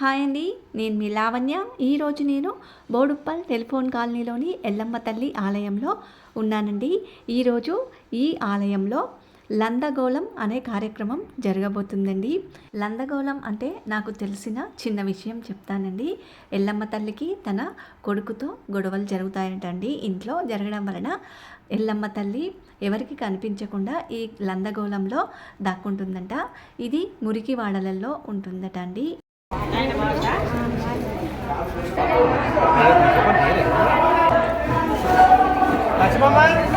Hi అండి నేను మీ లావణ్య. ఈరోజు నేను బోడుప్పల్ టెలిఫోన్ కాలనీలోని ఎల్లమ్మ తల్లి ఆలయంలో ఉన్నానండి. ఈరోజు ఈ ఆలయంలో లందగోళం అనే కార్యక్రమం జరగబోతుందండి. లందగోళం అంటే నాకు తెలిసిన చిన్న విషయం చెప్తానండి. ఎల్లమ్మ తల్లికి తన కొడుకుతో గొడవలు జరుగుతాయంటండి. ఇంట్లో జరగడం వలన ఎల్లమ్మ తల్లి ఎవరికి కనిపించకుండా ఈ లందగోళంలో దాక్కుంటుందంట. ఇది మురికి వాడలలో ఉంటుందట అండి That's my mind.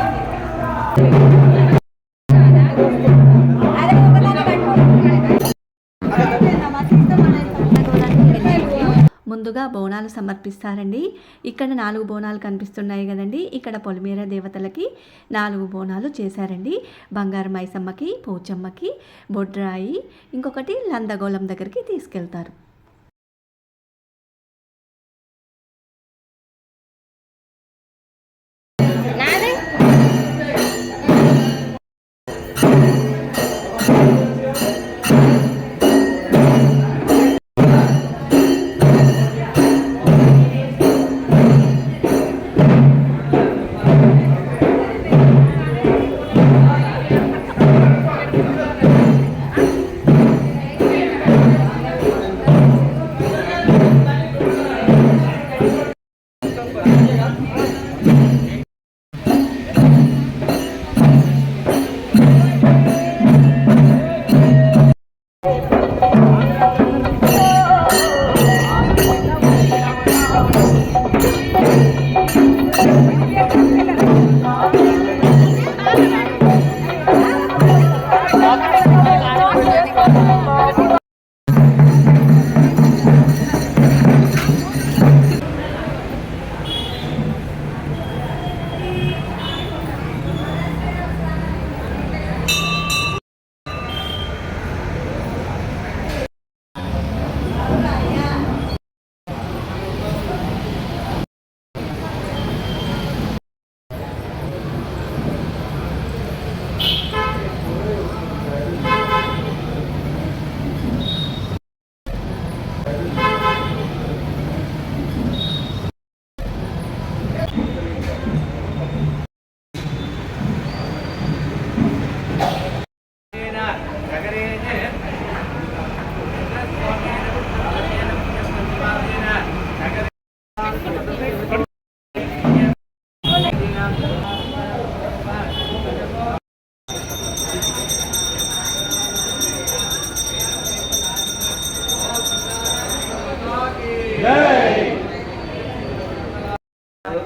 ముందుగా బోనాలు సమర్పిస్తారండి. ఇక్కడ నాలుగు బోనాలు కనిపిస్తున్నాయి కదండి. ఇక్కడ పొలిమేర దేవతలకి నాలుగు బోనాలు చేశారండి. బంగారు మైసమ్మకి పోచమ్మకి బొడ్రాయి ఇంకొకటి లందగోళం దగ్గరికి తీసుకెళ్తారు.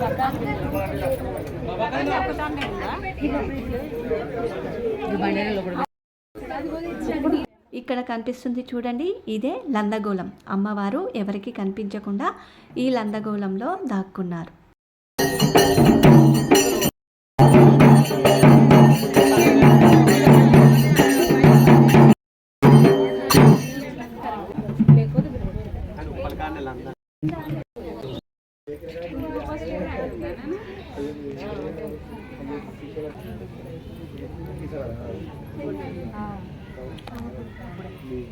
హఠాత్ ఇక్కడ కనిపిస్తుంది చూడండి ఇదే లందగోళం. అమ్మవారు ఎవరికి కనిపించకుండా ఈ లందగోళంలో దాక్కున్నారు.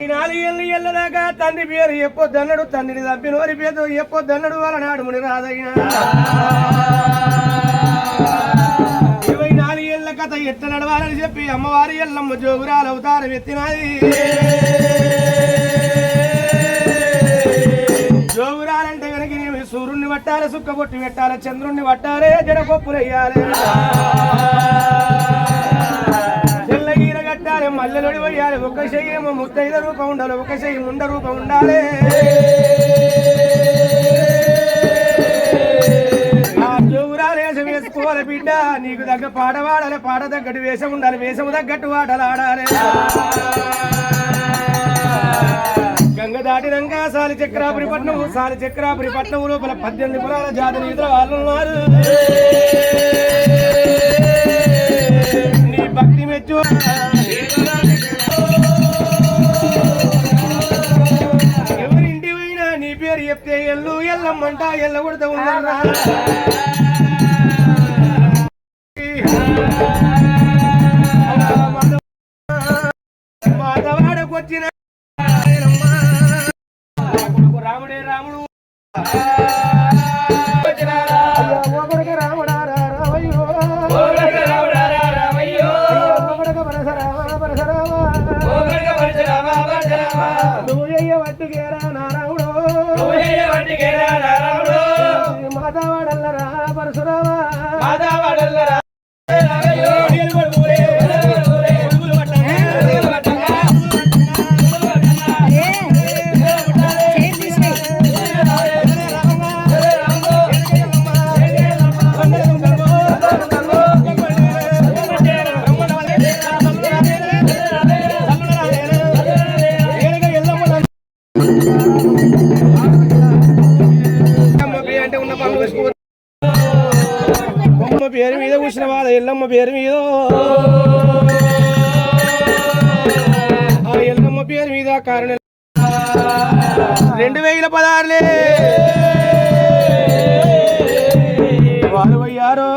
నాలుగేళ్ళు ఎల్లదాకా తండ్రి పేరు చెప్పొద్దన్నాడు తండ్రిని తప్పి నోరి పేరు చెప్పొద్దన్నాడు వాళ్ళనాడు ముని రాదయ్యా ఇరవై నాలుగేళ్ళ కథ ఎట్ట నడవాలని చెప్పి అమ్మవారి ఎల్లమ్మ జోగురాలు అవతారం ఎత్తినది జోగురాలంటే వెనక సూర్యుడిని పట్టాలి సుక్క పొట్టి పెట్టాలి చంద్రుణ్ణి పట్టాలి జడ పప్పులయ్యాలి తెల్లగీర మల్లెలుడి మల్లెలొడి ఒక చెయ్యి ముత్తైద రూపం ఉండాలి. ఒక చెయ్యి ముండ రూపం ఉండాలి. వేషం వేసుకోవాలి బిడ్డ. నీకు తగ్గ పాట పాడాలి. పాట తగ్గట్టు వేషం ఉండాలి. వేషము తగ్గట్టు ఆటలు ఆడాలి. గంగ దాటినాక సాలి చక్రాపురి పట్నం సాలి చక్రాపురి పట్నం లోపల పద్దెనిమిది కులాల జాతి నీతుల వాళ్ళు ఉన్నారు. నీ భక్తి మెచ్చు ఎల్లు ఎల్లమ్మంట ఎల్ల కొడుతూ ఉన్నారా మాతవాడకు వచ్చిన రాముడే రాముడు. da da పేరు మీద కూర్చున్న వాళ్ళ ఎల్లమ్మ పేరు మీద. ఆ ఎల్లమ్మ పేరు మీద కారణం రెండు వేల పదహారులే. వాళ్ళు అయ్యారో?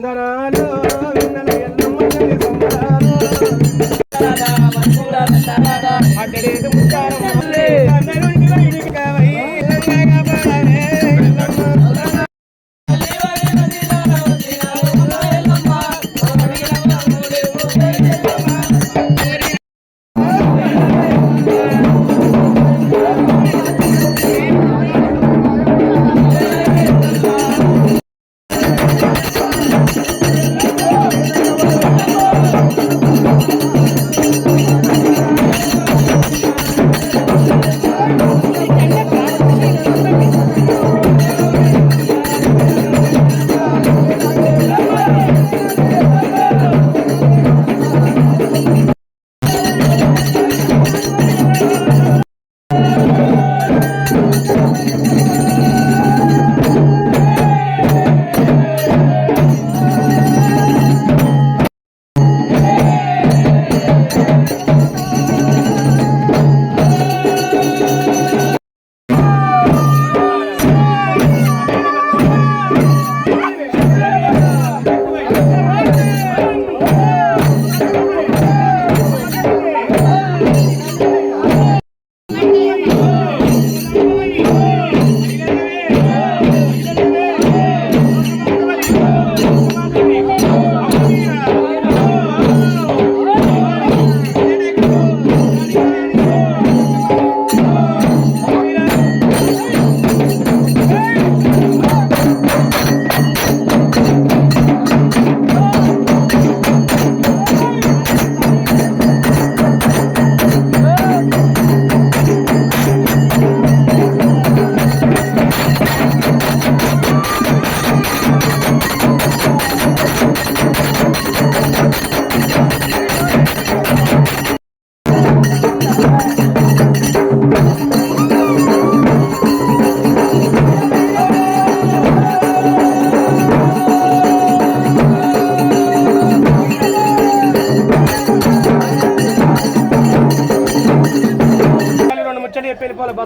చందనాలు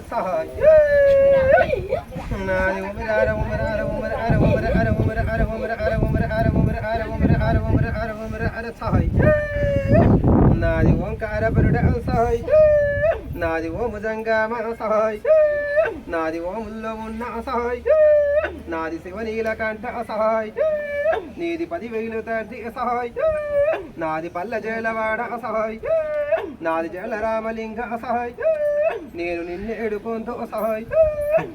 ఉమరార సహాయ నాది ఉమరార ఉమరార ఉమరార ఉమరార ఉమరార ఉమరార ఉమరార ఉమరార ఉమరార ఉమరార ఉమరార సహాయ నాది ఓంకార పరుడ సహాయ నాది ఓము జంగామ సహాయ నాది ఓముల్లో ఉన్న సహాయ నాది శివనీలకంఠ సహాయ నీది పదివేలు తండ్రి సహాయ నాది పల్ల జలవాడ సహాయ నాది జల రామలింగ సహాయ నేను నిన్ను ఎడుకుంటూ సహాయ.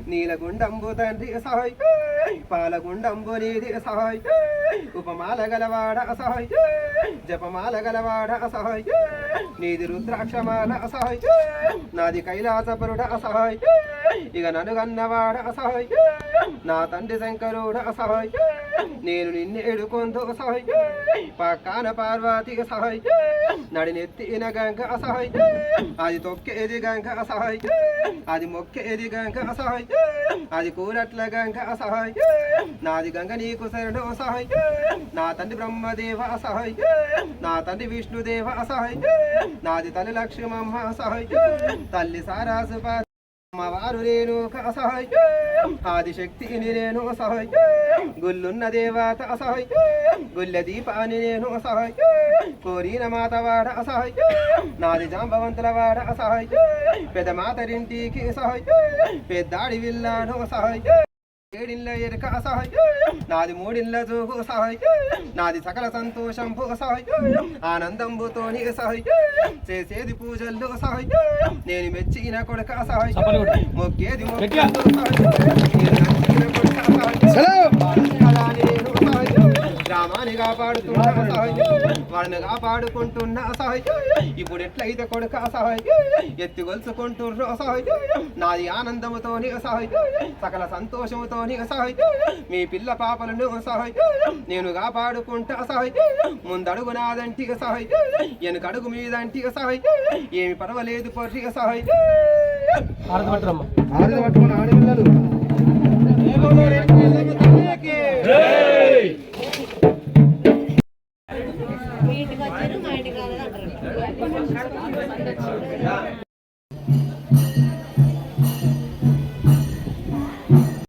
నీలగుండంబు తండ్రి సహాయ్. పాలగుండంబు నీది సహాయ్. ఉపమాల గలవాడ సహాయ. జపమాల గలవాడ సహాయ. నీది రుద్రాక్షమాల సహాయ. నాది కైలాసపురుడ సహాయ. ఇక నన్ను కన్నవాడ అసహాయ. నా తండ్రి శంకరుడు అసహాయ. నేను నిన్ను ఎడుకొందు అసహాయ. పక్కాన పార్వతి అసహాయ. నడినెత్తిన గంగ అసహాయ. అది తొక్కేది గంగ అసహాయ. అది మొక్కేది గంగ అసహాయ. అది కూరట్ల గంగ అసహాయ. నాది గంగ నీకు శరణు అసహాయ. నా తండ్రి బ్రహ్మదేవ అసహాయ. నా తండ్రి విష్ణుదేవ అసహాయ. నాది తల్లి లక్ష్మమ్మ అసహాయ. తల్లి సారాసు అమ్మవారు నేను అసహ్యం ఆదిశక్తిని నేను అసహ్యం గుల్లున్న దేవత అసహ్యం. గుల్ల దీపాన్ని నేను అసహ్యం. కోరిన మాతవాడ అసహ్యం. నాది జాంబవంతుల వాడ అసహ్యం. పెద్ద మాతరింటికి సహాయ. పెద్దాడి విల్లాను సహాయ ఏడిల్ల ఎరుక సహయోయం నాది మూడిల్ల జోగు సహయోయం నాది సకల సంతోషం భూ ఆనందం ఆనందంబుతో నీ సహయోయం చేసేది పూజల్లో సహయోయం నేను మెచ్చిన కొడుక సహయోయం మొక్కేది మొక్కేది సహయోయం గ్రామాన్ని కాపాడుతున్న సహాయ వాళ్ళని కాపాడుకుంటున్న సహాయ ఇప్పుడు ఎట్లయితే కొడుక సహాయ ఎత్తి గొలుసుకుంటున్న సహాయ నాది ఆనందముతోని సహాయ సకల సంతోషముతోని సహాయ మీ పిల్ల పాపలను సహాయ నేను కాపాడుకుంటా సహాయ ముందడుగు నాదంటి సహాయ వెనుకడుగు మీదంటి సహాయ ఏమి పర్వాలేదు పొర్రి సహాయ ఆడది పట్టుకున్న ఆడపిల్లలు.